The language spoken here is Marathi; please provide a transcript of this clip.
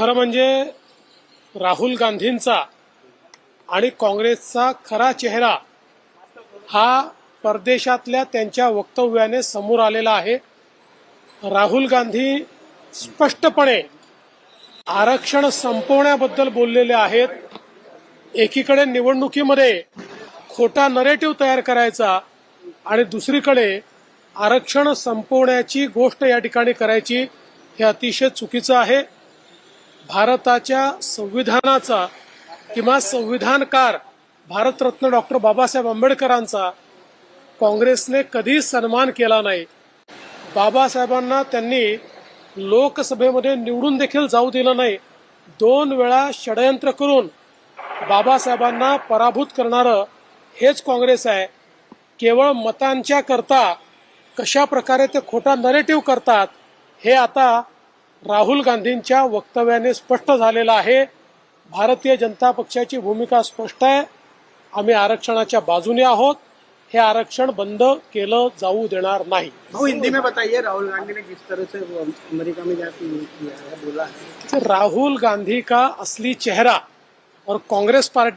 खरं म्हणजे राहुल गांधींचा आणि काँग्रेसचा खरा चेहरा हा परदेशातल्या त्यांच्या वक्तव्याने समोर आलेला आहे. राहुल गांधी स्पष्टपणे आरक्षण संपवण्याबद्दल बोललेले आहेत. एकीकडे निवडणुकीमध्ये खोटा नरेटिव्ह तयार करायचा आणि दुसरीकडे आरक्षण संपवण्याची गोष्ट या ठिकाणी करायची हे अतिशय चुकीचं आहे. भारताच्या संविधानाचा किंवा संविधानकार भारतरत्न डॉक्टर बाबासाहेब आंबेडकरांचा काँग्रेसने कधीच सन्मान केला नाही. बाबासाहेबांना त्यांनी लोकसभेमध्ये निवडून देखील जाऊ दिलं नाही. दोन वेळा षडयंत्र करून बाबासाहेबांना पराभूत करणारं हेच काँग्रेस आहे. केवळ मतांच्या करता कशा प्रकारे ते खोटा नरेटिव्ह करतात हे आता राहुल गांधींच्या वक्तव्याने स्पष्ट झालेलं आहे. भारतीय जनता पक्षाची भूमिका स्पष्ट आहे. आम्ही आरक्षणाच्या बाजूने आहोत. हे आरक्षण बंद केलं जाऊ देणार नाही. हिंदी में बताइए राहुल गांधी ने किस तरह से अमेरिका में जाके बोला राहुल गांधी का असली चेहरा और कांग्रेस पार्टी